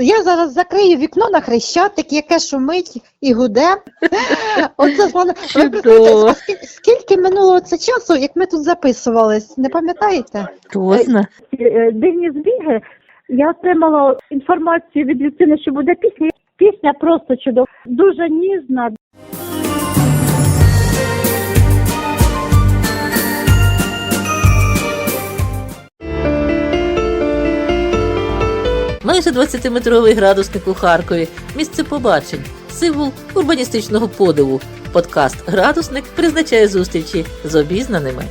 Я зараз закрию вікно на хрещатик, яке шумить і гуде. Оце. Ви представляєте, скільки, минуло це часу, як ми тут записувались, не пам'ятаєте? Точно. е, дивні збіги. Я отримала інформацію від людини, що буде пісня. Пісня просто чудова, дуже ніжна, Майже 20-метровий градусник у Харкові. Місце побачень, символ урбаністичного подиву. Подкаст Градусник призначає зустрічі з обізнаними.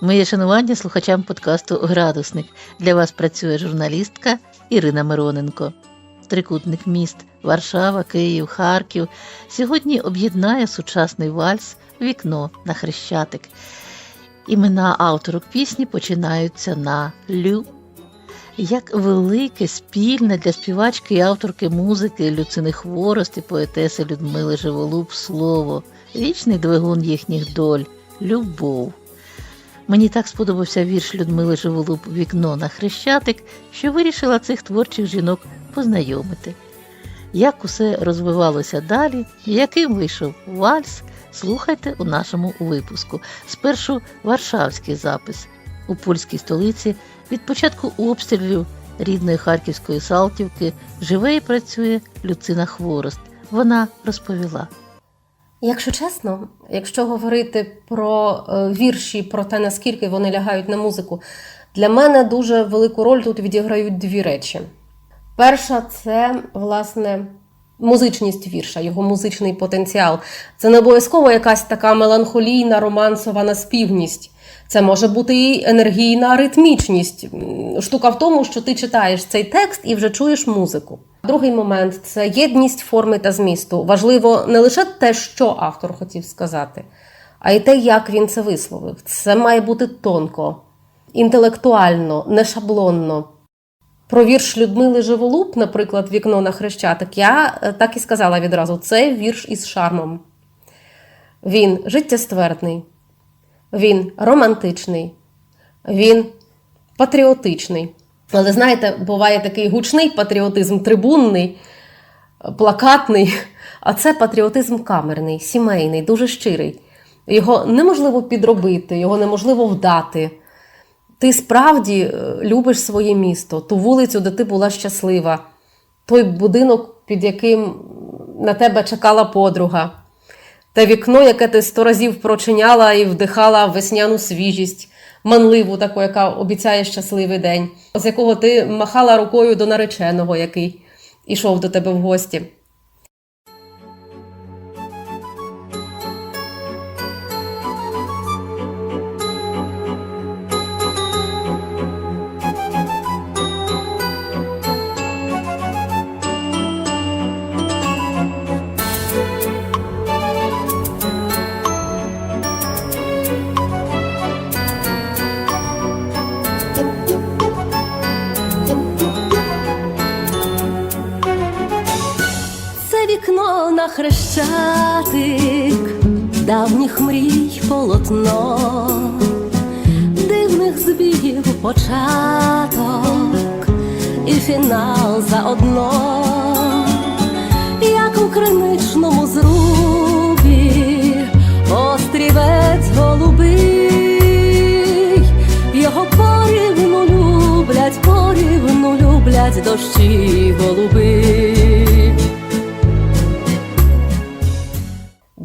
Моє шанування слухачам подкасту Градусник. Для вас працює журналістка Ірина Мироненко. Трикутник міст Варшава, Київ, Харків сьогодні об'єднає сучасний вальс Вікно на Хрещатик. Імена авторок пісні починаються на Лю. Як велике, спільне для співачки і авторки музики Люцини Хворост і поетеси Людмили Живолуб слово, вічний двигун їхніх доль, любов. Мені так сподобався вірш Людмили Живолуб Вікно на Хрещатик, що вирішила цих творчих жінок познайомити. Як усе розвивалося далі, яким вийшов вальс, слухайте у нашому випуску. Спершу Варшавський запис у польській столиці від початку обстрілів рідної Харківської Салтівки живе і працює Люцина Хворост. Вона розповіла. Якщо чесно, якщо говорити про е, вірші, про те, наскільки вони лягають на музику, для мене дуже велику роль тут відіграють дві речі. Перша це, власне, музичність вірша, його музичний потенціал. Це не обов'язково якась така меланхолійна, романсова наспівність. Це може бути і енергійна ритмічність. Штука в тому, що ти читаєш цей текст і вже чуєш музику. Другий момент це єдність форми та змісту. Важливо не лише те, що автор хотів сказати, а й те, як він це висловив. Це має бути тонко, інтелектуально, не шаблонно. Про вірш Людмили Живолуб, наприклад, вікно на хрещатик, я е, так і сказала відразу: це вірш із шармом. Він життєствердний, він романтичний, він патріотичний. Але знаєте, буває такий гучний патріотизм, трибунний, плакатний, а це патріотизм камерний, сімейний, дуже щирий. Його неможливо підробити, його неможливо вдати. Ти справді е, любиш своє місто, ту вулицю, де ти була щаслива, той будинок, під яким на тебе чекала подруга, те вікно, яке ти сто разів прочиняла і вдихала весняну свіжість, манливу таку, яка обіцяє щасливий день, з якого ти махала рукою до нареченого, який ішов до тебе в гості. Давніх мрій полотно, дивних збігів початок і фінал заодно, як у криничному зрубі, острівець голубий, його порівну люблять, порівну люблять дощі голуби.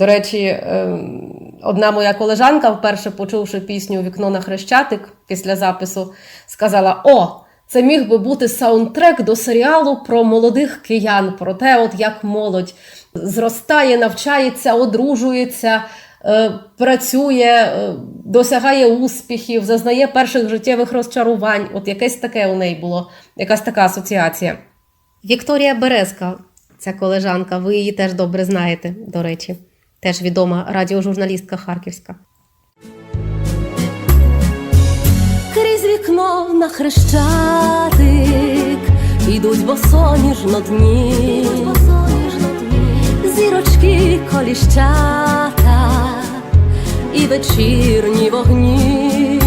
До речі, ем, одна моя колежанка, вперше почувши пісню Вікно на хрещатик після запису, сказала: О, це міг би бути саундтрек до серіалу про молодих киян, про те, от як молодь зростає, навчається, одружується, е, працює, е, досягає успіхів, зазнає перших життєвих розчарувань. От якесь таке у неї було, якась така асоціація. Вікторія Березка, ця колежанка, ви її теж добре знаєте, до речі, теж відома радіожурналістка Харківська. крізь вікно на хрещатик ідуть босоніжно дні, зірочки коліщата і вечірні вогні,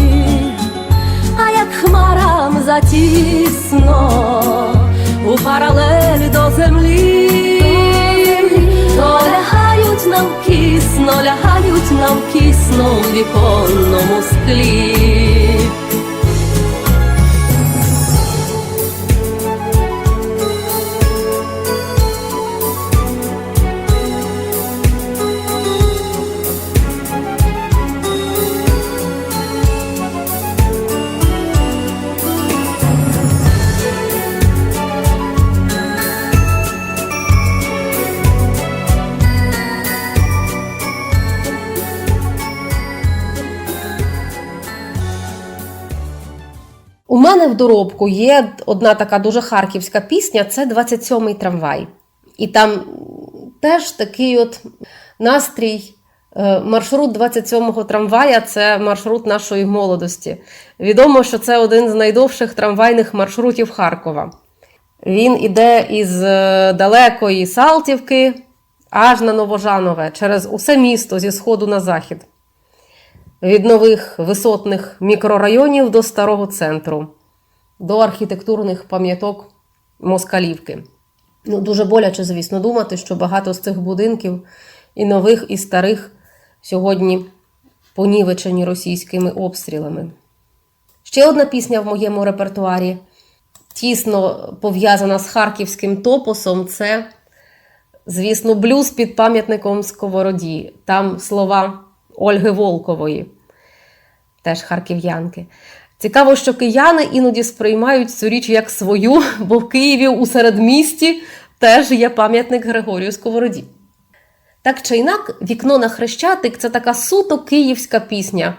а як хмарам затісно у паралель до землі, то навкісно, лягають навкісно у віконному склі. Доробку є одна така дуже харківська пісня це 27-й трамвай. І там теж такий от настрій. е, Маршрут 27-го трамвая це маршрут нашої молодості. Відомо, що це один з найдовших трамвайних маршрутів Харкова. Він іде із е, далекої Салтівки аж на Новожанове через усе місто зі сходу на захід від нових висотних мікрорайонів до старого центру, до архітектурних пам'яток Москалівки. Ну, дуже боляче, звісно, думати, що багато з цих будинків, і нових, і старих, сьогодні понівечені російськими обстрілами. Ще одна пісня в моєму репертуарі, тісно пов'язана з харківським топосом, це, звісно, блюз під пам'ятником Сковороді. Там слова Ольги Волкової, теж харків'янки. Цікаво, що кияни іноді сприймають цю річ як свою, бо в Києві у середмісті теж є пам'ятник Григорію Сковороді. Так чи інак, вікно на хрещатик це така суто київська пісня,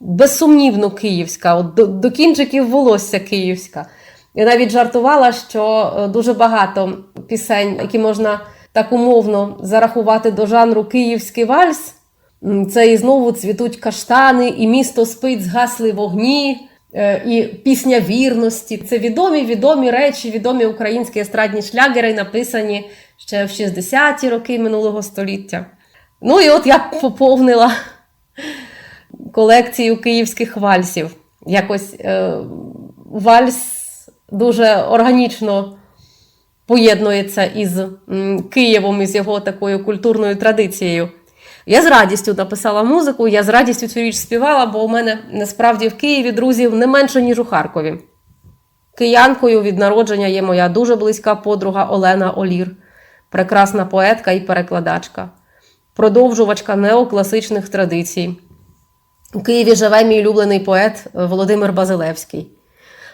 безсумнівно київська, от до, до кінчиків волосся київська. Я навіть жартувала, що е, дуже багато пісень, які можна так умовно зарахувати до жанру київський вальс. Це і знову цвітуть каштани, і місто спить, згасли вогні, і пісня вірності. Це відомі відомі речі, відомі українські естрадні шлягери, написані ще в 60-ті роки минулого століття. Ну і от я поповнила колекцію київських вальсів. Якось е, вальс дуже органічно поєднується із Києвом, із його такою культурною традицією. Я з радістю написала музику, я з радістю цю річ співала, бо у мене насправді в Києві друзів не менше, ніж у Харкові. Киянкою від народження є моя дуже близька подруга Олена Олір, прекрасна поетка і перекладачка, продовжувачка неокласичних традицій. У Києві живе мій улюблений поет Володимир Базилевський.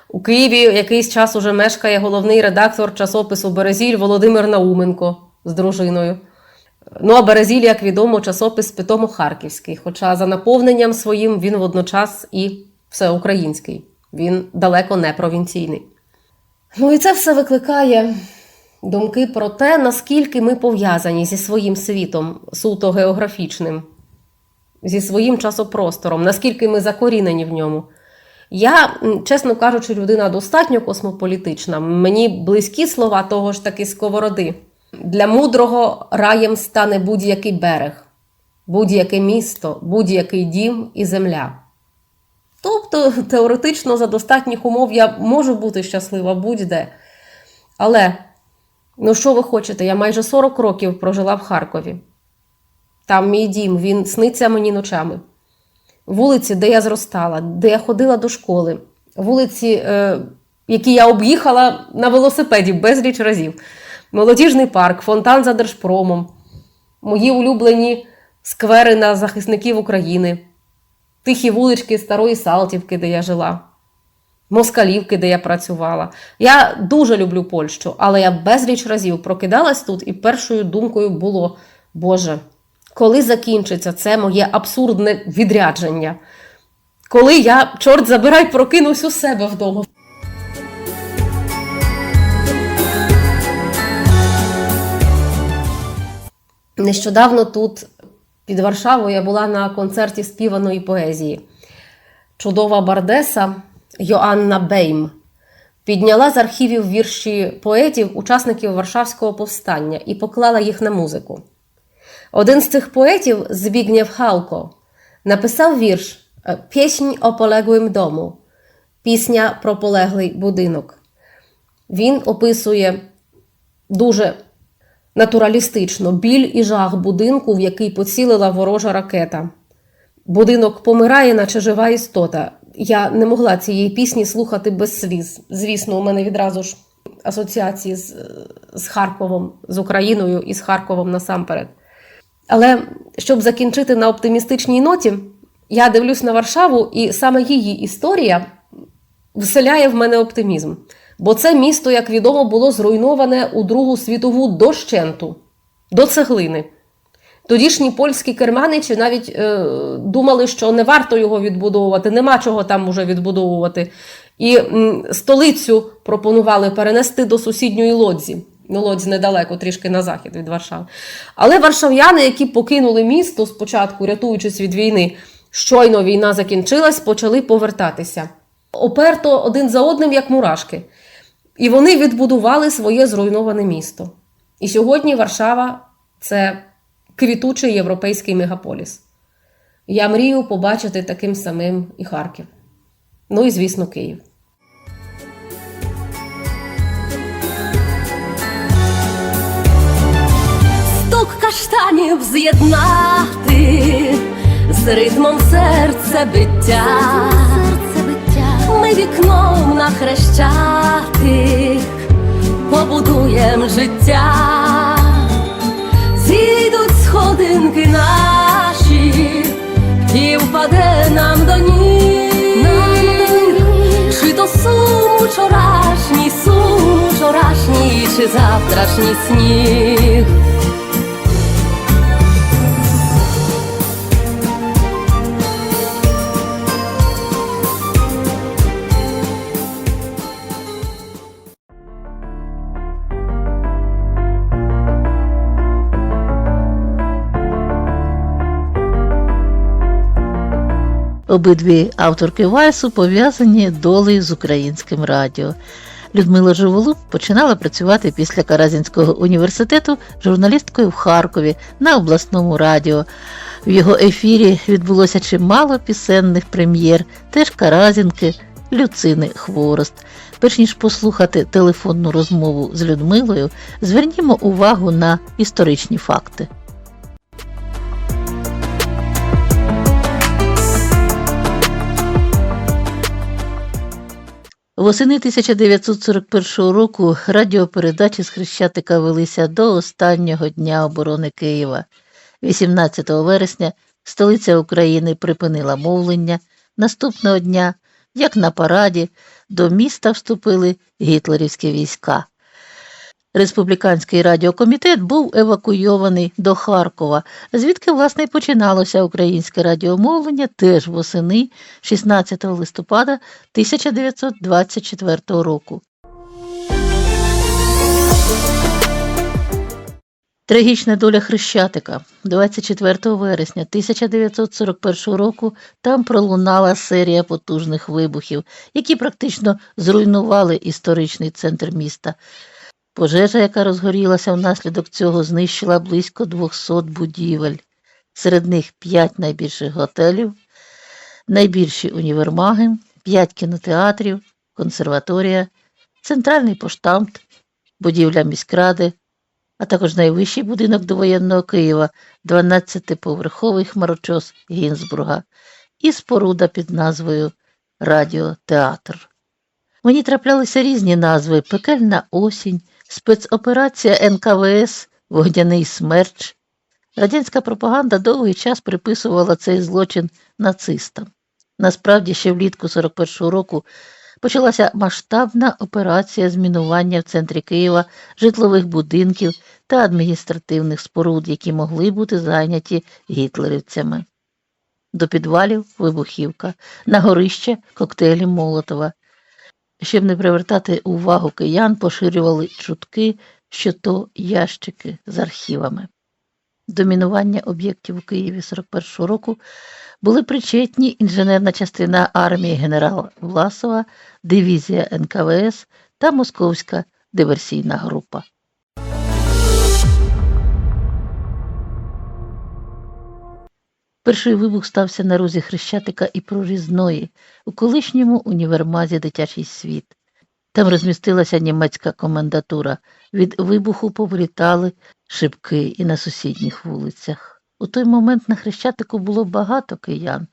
У Києві якийсь час уже мешкає головний редактор часопису Березіль Володимир Науменко з дружиною. Ну, а Березіль, як відомо, часопис питомо-харківський, хоча за наповненням своїм він водночас і всеукраїнський, він далеко не провінційний. Ну і це все викликає думки про те, наскільки ми пов'язані зі своїм світом, суто географічним, зі своїм часопростором, наскільки ми закорінені в ньому. Я, чесно кажучи, людина достатньо космополітична. Мені близькі слова того ж таки сковороди. Для мудрого раєм стане будь-який берег, будь-яке місто, будь-який дім і земля. Тобто, теоретично, за достатніх умов я можу бути щаслива будь-де. Але, ну що ви хочете, я майже 40 років прожила в Харкові. Там мій дім, він сниться мені ночами. Вулиці, де я зростала, де я ходила до школи, вулиці, е, які я об'їхала на велосипеді безліч разів. Молодіжний парк, фонтан за Держпромом, мої улюблені сквери на захисників України, тихі вулички Старої Салтівки, де я жила, Москалівки, де я працювала. Я дуже люблю Польщу, але я безліч разів прокидалась тут, і першою думкою було: Боже, коли закінчиться це моє абсурдне відрядження? Коли я, чорт забирай, прокинусь у себе вдома. Нещодавно тут, під Варшавою, я була на концерті співаної поезії. Чудова бардеса Йоанна Бейм підняла з архівів вірші поетів, учасників Варшавського повстання, і поклала їх на музику. Один з цих поетів, Збігнєв Халко, написав вірш е, Піснь о полеглим дому, пісня про полеглий будинок. Він описує дуже натуралістично біль і жах будинку, в який поцілила ворожа ракета. Будинок помирає, наче жива істота. Я не могла цієї пісні слухати без сліз. Звісно, у мене відразу ж асоціації з, з Харковом, з Україною і з Харковом насамперед. Але щоб закінчити на оптимістичній ноті, я дивлюсь на Варшаву, і саме її історія вселяє в мене оптимізм. Бо це місто, як відомо, було зруйноване у Другу світову дощенту, до цеглини. Тодішні польські керманичі навіть е, думали, що не варто його відбудовувати, нема чого там уже відбудовувати. І м, столицю пропонували перенести до сусідньої лодзі. Ну, лодзь недалеко, трішки на захід від Варшави. Але варшав'яни, які покинули місто спочатку, рятуючись від війни, щойно війна закінчилась, почали повертатися. Оперто один за одним, як мурашки. І вони відбудували своє зруйноване місто. І сьогодні Варшава це квітучий європейський мегаполіс. Я мрію побачити таким самим і Харків. Ну і, звісно, Київ. Стук каштанів з'єднати з ритмом серце биття. Вікном на хрещатик побудуєм життя. Зійдуть сходинки наші, і впаде нам до ніг. Чи то сум вчорашній, сум вчорашній, чи завтрашній сніг. Обидві авторки Вальсу пов'язані долею з українським радіо. Людмила Живолуб починала працювати після Каразінського університету журналісткою в Харкові на обласному радіо. В його ефірі відбулося чимало пісенних прем'єр, теж Каразінки, Люцини Хворост. Перш ніж послухати телефонну розмову з Людмилою, звернімо увагу на історичні факти. Восени 1941 року радіопередачі з Хрещатика велися до останнього дня оборони Києва. 18 вересня столиця України припинила мовлення. Наступного дня, як на параді, до міста вступили гітлерівські війська. Республіканський радіокомітет був евакуйований до Харкова, звідки власне і починалося українське радіомовлення теж восени 16 листопада 1924 року. Трагічна доля Хрещатика. 24 вересня 1941 року там пролунала серія потужних вибухів, які практично зруйнували історичний центр міста. Пожежа, яка розгорілася внаслідок цього, знищила близько 200 будівель. Серед них 5 найбільших готелів, найбільші універмаги, 5 кінотеатрів, консерваторія, центральний поштамт, будівля міськради, а також найвищий будинок довоєнного Києва, 12-поверховий хмарочос Гінзбурга і споруда під назвою Радіотеатр. Мені траплялися різні назви: Пекельна осінь, спецоперація НКВС, Вогняний смерч. Радянська пропаганда довгий час приписувала цей злочин нацистам. Насправді, ще влітку 41-го року почалася масштабна операція змінування в центрі Києва житлових будинків та адміністративних споруд, які могли бути зайняті гітлерівцями. До підвалів вибухівка, на горище коктейлі Молотова. Щоб не привертати увагу киян, поширювали чутки, що то ящики з архівами. Домінування об'єктів у Києві 41-го року були причетні інженерна частина армії генерала Власова, дивізія НКВС та Московська диверсійна група. Перший вибух стався на розі Хрещатика і Прорізної у колишньому універмазі Дитячий світ. Там розмістилася німецька комендатура. Від вибуху повилітали шибки і на сусідніх вулицях. У той момент на Хрещатику було багато киян.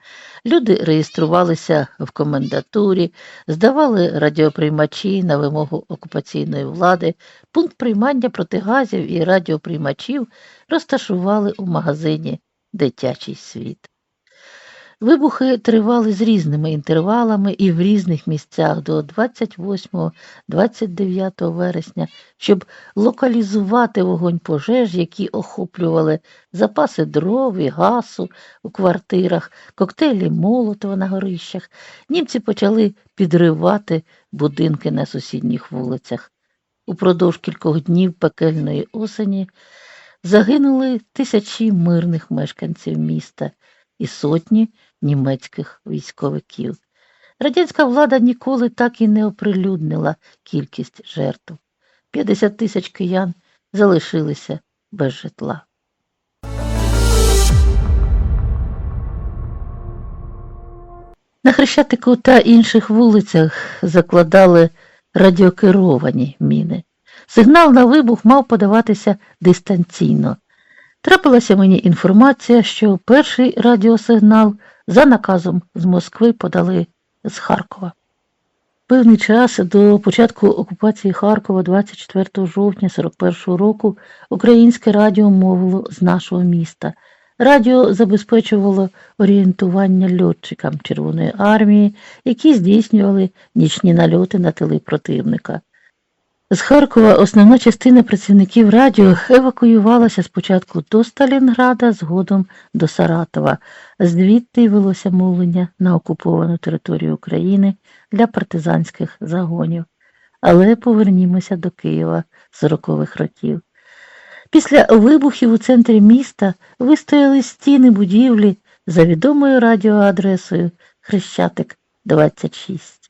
Люди реєструвалися в комендатурі, здавали радіоприймачі на вимогу окупаційної влади. Пункт приймання протигазів і радіоприймачів розташували у магазині Дитячий світ. Вибухи тривали з різними інтервалами і в різних місцях до 28-29 вересня, щоб локалізувати вогонь пожеж, які охоплювали запаси дров і газу у квартирах, коктейлі Молотова на горищах. Німці почали підривати будинки на сусідніх вулицях. Упродовж кількох днів пекельної осені загинули тисячі мирних мешканців міста і сотні німецьких військовиків. Радянська влада ніколи так і не оприлюднила кількість жертв. 50 тисяч киян залишилися без житла. На Хрещатику та інших вулицях закладали радіокеровані міни. Сигнал на вибух мав подаватися дистанційно. Трапилася мені інформація, що перший радіосигнал за наказом з Москви подали з Харкова. Певний час до початку окупації Харкова 24 жовтня 41 року українське радіо мовило з нашого міста. Радіо забезпечувало орієнтування льотчикам Червоної армії, які здійснювали нічні нальоти на тили противника. З Харкова основна частина працівників радіо евакуювалася спочатку до Сталінграда, згодом до Саратова. Звідти велося мовлення на окуповану територію України для партизанських загонів. Але повернімося до Києва 40-х років. Після вибухів у центрі міста вистояли стіни будівлі за відомою радіоадресою Хрещатик 26.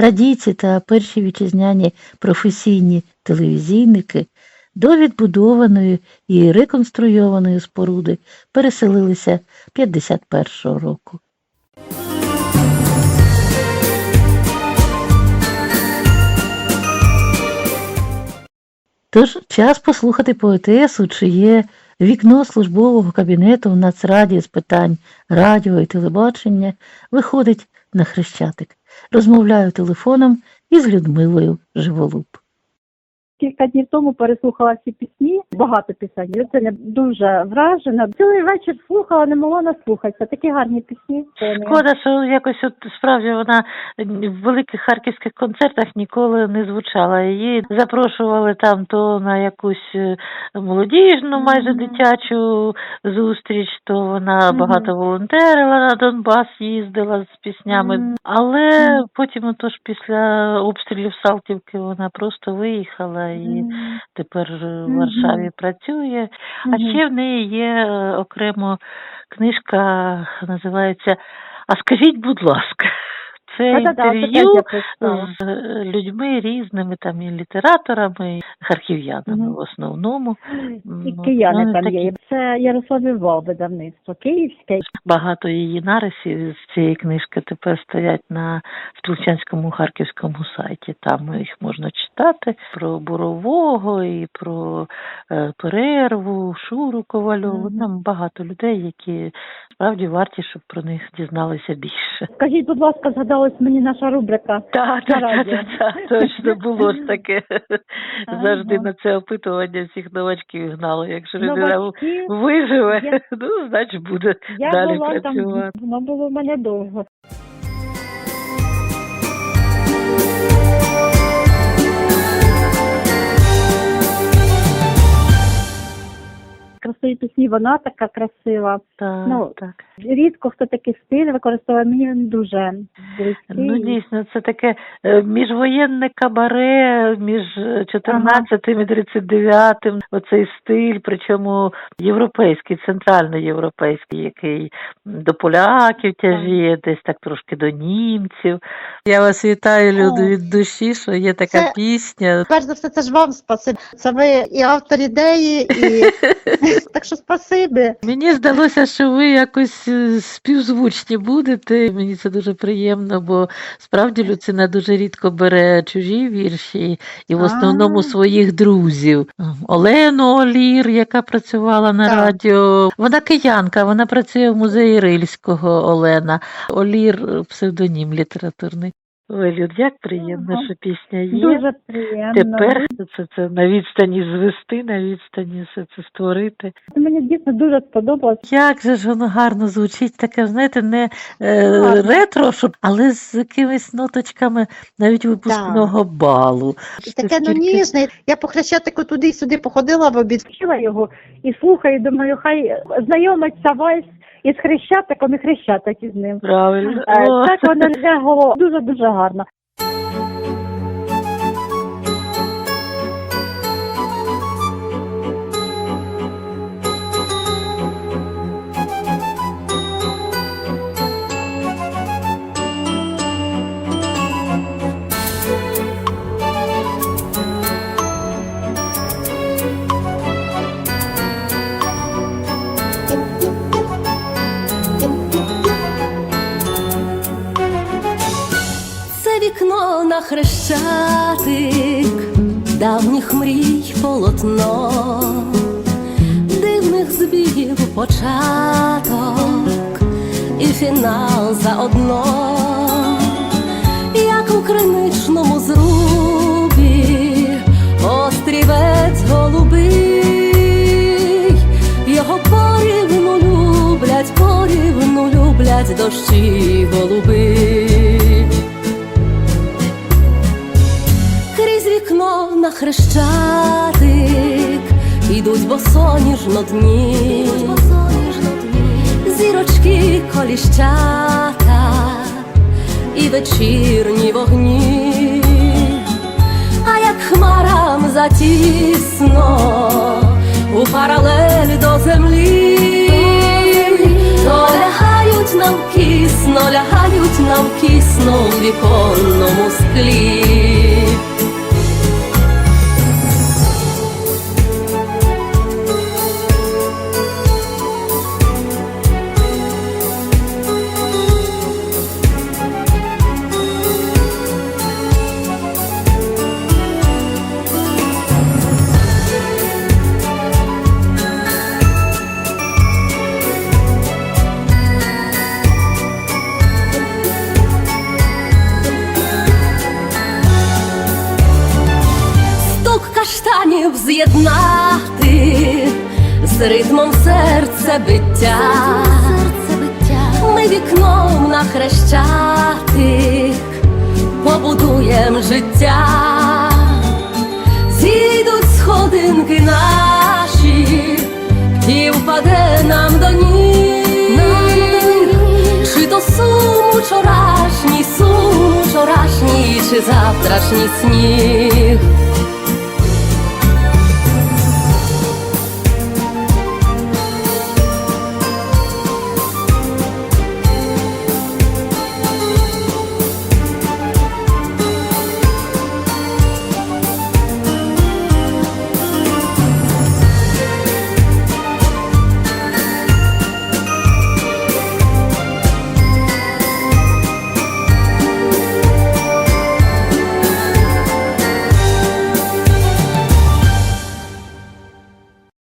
Радійці та перші вітчизняні професійні телевізійники до відбудованої і реконструйованої споруди переселилися 51-го року. Тож час послухати поетесу, чиє вікно службового кабінету в Нацраді з питань радіо і телебачення виходить на хрещатик. Розмовляю телефоном із Людмилою Живолуб. Кілька днів тому переслухала ці пісні, багато пісень. Я це не дуже вражена. Цілий вечір слухала, не могла наслухатися. Такі гарні пісні. Шкода, що якось от справді вона в великих харківських концертах ніколи не звучала. Її запрошували там то на якусь е, молодіжну, майже Мгм. дитячу зустріч, то вона Мгм. багато волонтерила на Донбас, їздила з піснями. Мгм. Але Мгм. потім, отож, після обстрілів Салтівки вона просто виїхала і тепер в Варшаві працює. А ще в неї є е, окремо книжка, називається А скажіть, будь ласка, це інтерв'ю з е, людьми різними, там і літераторами, і харків'янами в основному. І кияни ну, там такі. є. Це Ярослав Івал видавництво, київське. Багато її нарисів з цієї книжки тепер стоять на Стрілчанському харківському сайті. Там їх можна читати про Бурового і про е, перерву, Шуру Ковальову. Там багато людей, які справді варті, щоб про них дізналися більше. Скажіть, будь ласка, згадалась мені наша рубрика. Так, та, так, та, так, точно було ж таке. Ага. Завжди на це опитування всіх новачків гнали. Якщо людина виживе, Я- ну значить буде Я далі була там, працювати. воно було в мене довго. Красиві пісні, вона така красива. Так, Ну, так. Рідко хто такий стиль використовує, мені він дуже близький. Ну дійсно, це таке е, міжвоєнне кабаре між 14 і 39 оцей стиль, причому європейський, центральноєвропейський, який до поляків тяжіє, десь так трошки до німців. Я вас вітаю, люди, від душі, що є така Це- пісня. Перш за все, це ж вам спасибі. Це ви і автор ідеї, і так що спасибі. Мені здалося, що ви якось е, співзвучні будете. Мені це дуже приємно, бо справді Люцина дуже рідко бере чужі вірші і в основному своїх друзів. Олену Олір, яка працювала на Так. радіо. Вона киянка, вона працює в музеї Рильського Олена. Олір псевдонім літературний. Ой, Люд, як приємно, Ага. що пісня є. Дуже приємно. Тепер це, це на відстані звести, на відстані все це створити. Мені дійсно дуже сподобалось. Як же ж воно гарно звучить, таке, знаєте, не е, ретро, щоб, але з якимись ноточками навіть випускного балу. І таке ну ніжне. Я по хрещатику туди й сюди походила в обід. Вчила його і слухаю, думаю, хай знайомиться вальс із хрещатиком і хрещатик із ним. Правильно. Е. Так воно лягло дуже-дуже гарно. Полотно, дивних збігів початок і фінал заодно, як у криничному зрубі, острівець голубий, його порівну люблять, порівну люблять дощі голуби. Крізь вікно на хрещатик ідуть босоніжно дні, зірочки коліщата і вечірні вогні, а як хмарам затісно у паралель до землі, то лягають нам кісно, лягають нам кісно в віконному склі. Вчорашній, чи завтрашній сніг.